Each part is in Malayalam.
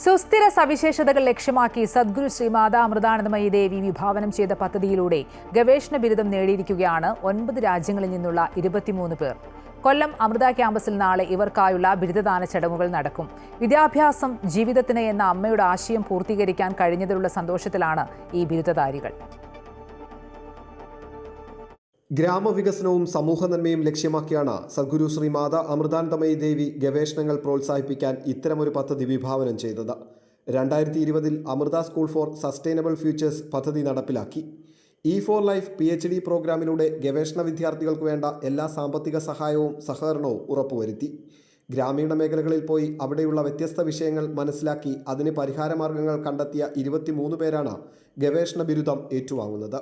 സുസ്ഥിര സവിശേഷതകൾ ലക്ഷ്യമാക്കി സദ്ഗുരു ശ്രീമാത അമൃതാനന്ദമയി ദേവി വിഭാവനം ചെയ്ത പദ്ധതിയിലൂടെ ഗവേഷണ ബിരുദം നേടിയിരിക്കുകയാണ് ഒൻപത് രാജ്യങ്ങളിൽ നിന്നുള്ള ഇരുപത്തിമൂന്ന് പേർ. കൊല്ലം അമൃത ക്യാമ്പസിൽ നാളെ ഇവർക്കായുള്ള ബിരുദദാന ചടങ്ങുകൾ നടക്കും. വിദ്യാഭ്യാസം ജീവിതത്തിന് എന്ന അമ്മയുടെ ആശയം പൂർത്തീകരിക്കാൻ കഴിഞ്ഞതിലുള്ള സന്തോഷത്തിലാണ് ഈ ബിരുദധാരികൾ. ഗ്രാമവികസനവും സമൂഹ നന്മയും ലക്ഷ്യമാക്കിയാണ് സദ്ഗുരു ശ്രീ മാത അമൃതാനന്ദമയി ദേവി ഗവേഷണങ്ങൾ പ്രോത്സാഹിപ്പിക്കാൻ ഇത്തരമൊരു പദ്ധതി വിഭാവനം ചെയ്തത്. രണ്ടായിരത്തി ഇരുപതിൽ Amrita school for sustainable futures പദ്ധതി നടപ്പിലാക്കി. E four life P H D പ്രോഗ്രാമിലൂടെ ഗവേഷണ വിദ്യാർത്ഥികൾക്ക് വേണ്ട എല്ലാ സാമ്പത്തിക സഹായവും സഹകരണവും ഉറപ്പുവരുത്തി. ഗ്രാമീണ മേഖലകളിൽ പോയി അവിടെയുള്ള വ്യത്യസ്ത വിഷയങ്ങൾ മനസ്സിലാക്കി അതിന് പരിഹാരമാർഗങ്ങൾ കണ്ടെത്തിയ ഇരുപത്തിമൂന്ന് പേരാണ് ഗവേഷണ ബിരുദം ഏറ്റുവാങ്ങുന്നത്.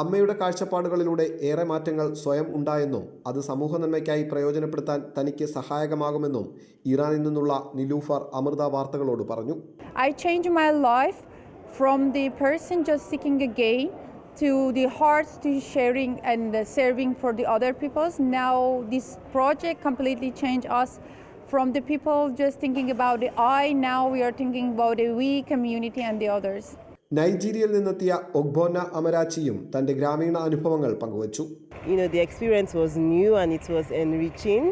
അമ്മയുടെ കാഴ്ചപ്പാടുകളിലൂടെ ഏറെ മാറ്റങ്ങൾ സ്വയം ഉണ്ടായെന്നും അത് സമൂഹ നന്മയ്ക്കായി പ്രയോജനപ്പെടുത്താൻ തനിക്ക് സഹായകമാകുമെന്നും ഇറാനിൽ നിന്നുള്ള നിലൂഫർ അമൃത വാർത്തകളോട് പറഞ്ഞു I changed my life from the person just seeking a gain to the heart to sharing and uh, serving for the other peoples. Now this project completely changed us from the people just thinking about the I. Now we are thinking about the we community and the others. നൈജീരിയയിൽ നിന്നെത്തിയ ഒഗ്ബോന അമരാച്ചിയും തന്റെ ഗ്രാമീണ അനുഭവങ്ങൾ പങ്കുവച്ചു you know the experience was new and it was enriching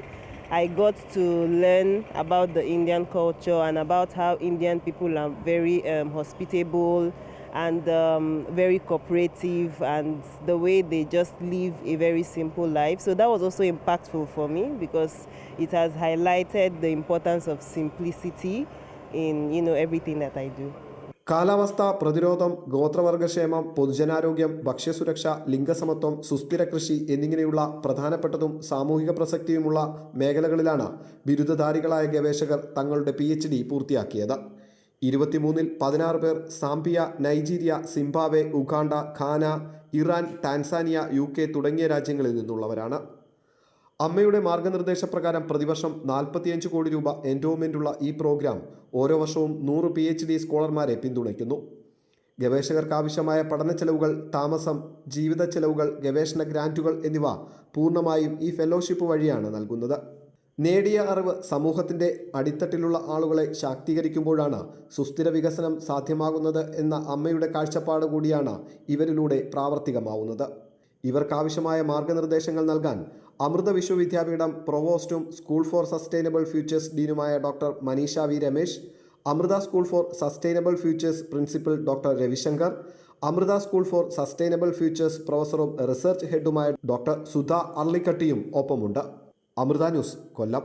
i got to learn about the indian culture and about how indian people are very um, hospitable and um, very cooperative and the way they just live a very simple life so that was also impactful for me because it has highlighted the importance of simplicity in you know everything that i do കാലാവസ്ഥ പ്രതിരോധം ഗോത്രവർഗക്ഷേമം പൊതുജനാരോഗ്യം ഭക്ഷ്യസുരക്ഷ ലിംഗസമത്വം സുസ്ഥിര കൃഷി എന്നിങ്ങനെയുള്ള പ്രധാനപ്പെട്ടതും സാമൂഹിക പ്രസക്തിയുമുള്ള മേഖലകളിലാണ് ബിരുദധാരികളായ ഗവേഷകർ തങ്ങളുടെ പി എച്ച് ഡി പൂർത്തിയാക്കിയത്. ഇരുപത്തിമൂന്നിൽ പതിനാറ് പേർ Zambia Nigeria Zimbabwe Uganda Ghana Iran Tanzania U തുടങ്ങിയ രാജ്യങ്ങളിൽ നിന്നുള്ളവരാണ്. അമ്മയുടെ മാർഗനിർദ്ദേശപ്രകാരം പ്രതിവർഷം നാൽപ്പത്തിയഞ്ച് കോടി രൂപ എൻഡോമെന്റുള്ള ഈ പ്രോഗ്രാം ഓരോ വർഷവും നൂറ് പി എച്ച് ഡി സ്കോളർമാരെ പിന്തുണയ്ക്കുന്നു. ഗവേഷകർക്ക് ആവശ്യമായ പഠന ചെലവുകൾ താമസം ജീവിത ചെലവുകൾ ഗവേഷണ ഗ്രാന്റുകൾ എന്നിവ പൂർണമായും ഈ ഫെലോഷിപ്പ് വഴിയാണ് നൽകുന്നത്. നേടിയ അറിവ് സമൂഹത്തിന്റെ അടിത്തട്ടിലുള്ള ആളുകളെ ശാക്തീകരിക്കുമ്പോഴാണ് സുസ്ഥിര വികസനം സാധ്യമാകുന്നത് എന്ന അമ്മയുടെ കാഴ്ചപ്പാട് കൂടിയാണ് ഇവരിലൂടെ പ്രാവർത്തികമാവുന്നത്. ഇവർക്കാവശ്യമായ മാർഗനിർദ്ദേശങ്ങൾ നൽകാൻ അമൃത വിശ്വവിദ്യാപീഠം പ്രൊവോസ്റ്റും school for sustainable futures ഡീനുമായ doctor Maneesha V Ramesh Amrita school for sustainable futures principal doctor Ravishankar Amrita school for sustainable futures പ്രൊഫസറും research ഹെഡുമായ ഡോക്ടർ സുധ അർളിക്കട്ടിയും ഒപ്പമുണ്ട്. അമൃത ന്യൂസ് കൊല്ലം.